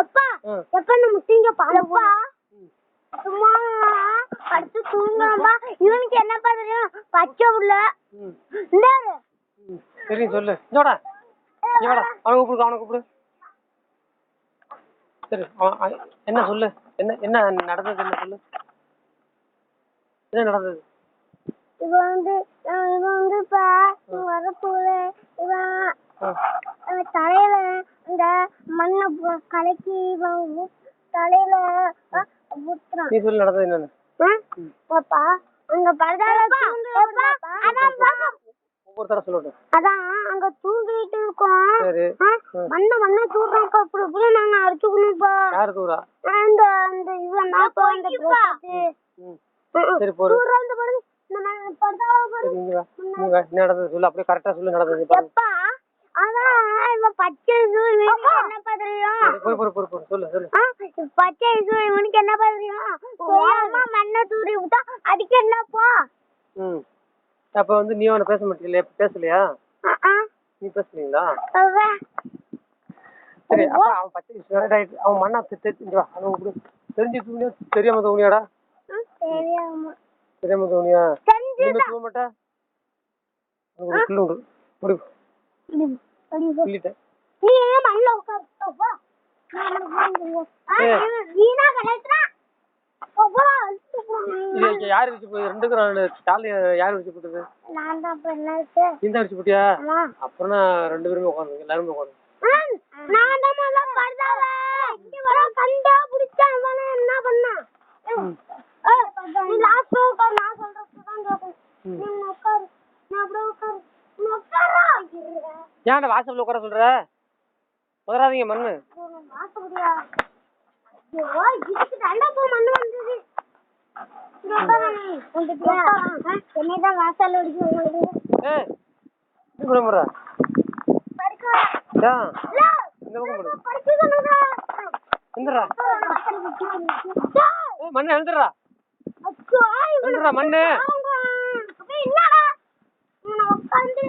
எப்பா. எப்ப இந்த முட்டிங்க பாலப்பா சும்மா படுத்து தூங்கலாம்பா இவனுக்கு என்னப்பா தெரியும்? பச்சை புள்ள இந்தாரு. தெரியும் சொல்லு. இங்கோடா. இங்கோடா. அவனை கூப்பிடு அவனை கூப்பிடு சரி என்ன சொல்லு? என்ன என்ன நடந்தது என்ன சொல்லு? என்ன நடந்தது? இவன் வந்து இவன் வந்து இப்ப வரப்போல இவன் ஆ. மண்ணை கலக்கி தலையில ஊத்துறான். நீ சொல்லு நடந்தது என்னன்னு. ம்? அப்பா அங்க பரதால சொல்லட்டும். அதான் அங்க தூங்கிட்டு இருக்கோம். மண்ணை மண்ணை தூக்குறோம்ப்பா இப்படி இப்படி நாங்க அடிச்சுக்கணும்ப்பா யாரு தூரா அந்த அந்த இவன் நாப்பா அந்த பிரசாத்து ம். சரி தூரம் அந்த படுது. இந்த ம- பரதால என்ன நடந்தது சொல்லு. அப்படியே கரெக்டா சொல்லு நடந்தது. அதான் பச்சை சூழ் இவனுக்கு என்னப்பா தெரியும் சரி, போய் போய் போய் போய் சொல்லு சொல்லு. பச்சை சூழ் இவனுக்கு என்னப்பா தெரியும் தெரியாம மண்ணை தூரி விட்டா அதுக்கு என்னப்பா ம். அப்ப வந்து நீ அவனை பேச மாட்டீங்களே பேசலையா? நீ பேசுனீங்களா அவன் சரி அப்ப அவன் பச்சை விஷயம் ரைட் அவன் மண்ணா தெரிஞ்சு அவன் கூப்பிடு தெரிஞ்சு தூணியா தெரியாம தூணியாடா தெரியாம. தெரியாம தூணியா தெரிஞ்சு தூங்க மாட்டா? ஒரு உண்டு. கிள்ளிட்டேன் நீ ஏன் மண்ணில் இது இங்க யாரு வச்சு போய் ரெண்டு கால் யார் வச்சு போட்டது? நான் தான் பண்ணது நீ தான் வச்சு போட்டியா? ஆமா. அப்புறம் ரெண்டு பேருமே உட்காந்து எல்லாருமே உட்காந்து நான் தான் முதல்ல படுதாவ கண்டா பிடிச்சா அவன என்ன பண்ணான் நீ லாஸ்ட் உட்கார். நான் சொல்றது தான் கேட்கும் நீ உட்காரு. நான் அப்படியே உட்காரு. நீ உட்காரா? ஏன்டா வாசல்ல உட்கார சொல்ற? உதறாதீங்க மண்ணு. என்னைதான் எந்திரா ஏய் மண்ணு எழுந்துடுறா எழுந்துடுறா மண்ணு. உட்காந்து